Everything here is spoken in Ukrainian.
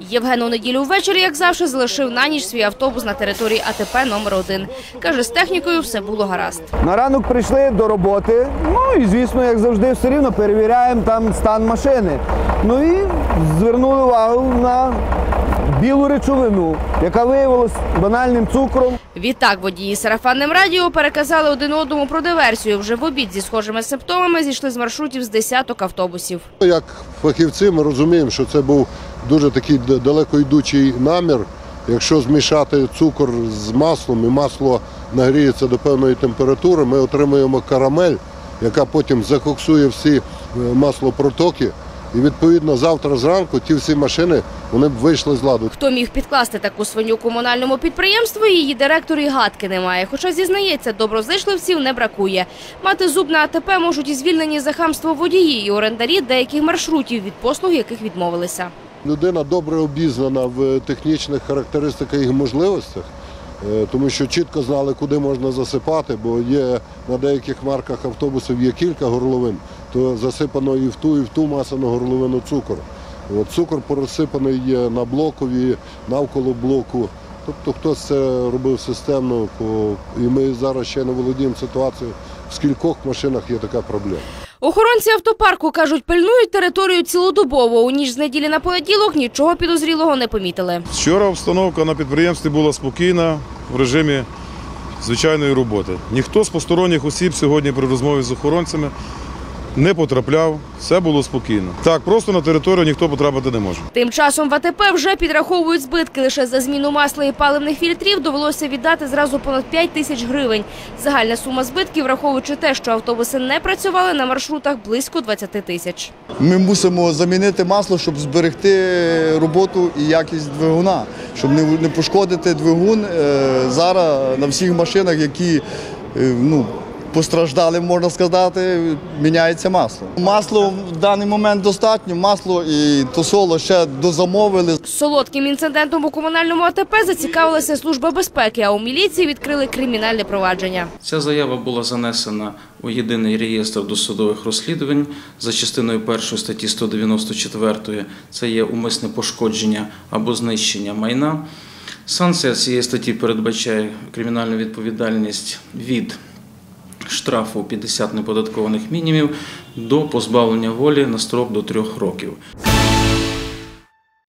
Євген у неділю ввечері, як завжди, залишив на ніч свій автобус на території АТП номер 1 Каже, з технікою все було гаразд. На ранок прийшли до роботи. Ну і звісно, як завжди, все рівно перевіряємо там стан машини. Ну і звернули увагу на білу речовину, яка виявилась банальним цукром. Відтак водії сарафанним радіо переказали один одному про диверсію. Вже в обід зі схожими симптомами зійшли з маршрутів з десяток автобусів. Як фахівці ми розуміємо, що це був дуже такий д- далекойдучий намір. Якщо змішати цукор з маслом і масло нагріється до певної температури, ми отримуємо карамель, яка потім закоксує всі е, маслопротоки. І відповідно завтра зранку ті всі машини вони б вийшли з ладу. Хто міг підкласти таку свиню комунальному підприємству, її директор і гадки немає. Хоча зізнається, доброзичливців не бракує. Мати зуб на АТП можуть і звільнені за хамство водії і орендарі деяких маршрутів, від послуг яких відмовилися. Людина добре обізнана в технічних характеристиках і можливостях, е, тому що чітко знали, куди можна засипати, бо є на деяких марках автобусів є кілька горловин, то засипано і в ту, і в ту масану горловину цукор. От цукор порозсипаний є на блокові, навколо блоку. Тобто хтось це робив системно, і ми зараз ще не володіємо ситуацією, в скількох машинах є така проблема. Охоронці автопарку кажуть, пильнують територію цілодобово. У ніч з неділі на понеділок нічого підозрілого не помітили. Вчора обстановка на підприємстві була спокійна в режимі звичайної роботи. Ніхто з посторонніх осіб сьогодні при розмові з охоронцями не потрапляв, все було спокійно. Так, просто на територію ніхто потрапити не може. Тим часом в АТП вже підраховують збитки. Лише за зміну масла і паливних фільтрів довелося віддати зразу понад 5 тисяч гривень. Загальна сума збитків, враховуючи те, що автобуси не працювали на маршрутах, близько 20 тисяч. Ми мусимо замінити масло, щоб зберегти роботу і якість двигуна, щоб не, пошкодити двигун е, зараз на всіх машинах, які е, ну, постраждали, можна сказати, міняється масло. Масло в даний момент достатньо, масло і тосоло ще дозамовили. Солодким інцидентом у комунальному АТП зацікавилася служба безпеки, а у міліції відкрили кримінальне провадження. Ця заява була занесена у єдиний реєстр досудових розслідувань за частиною 1 статті 194. Це є умисне пошкодження або знищення майна. Санкція цієї статті передбачає кримінальну відповідальність від штрафу 50 неподаткованих мінімів до позбавлення волі на строк до трьох років.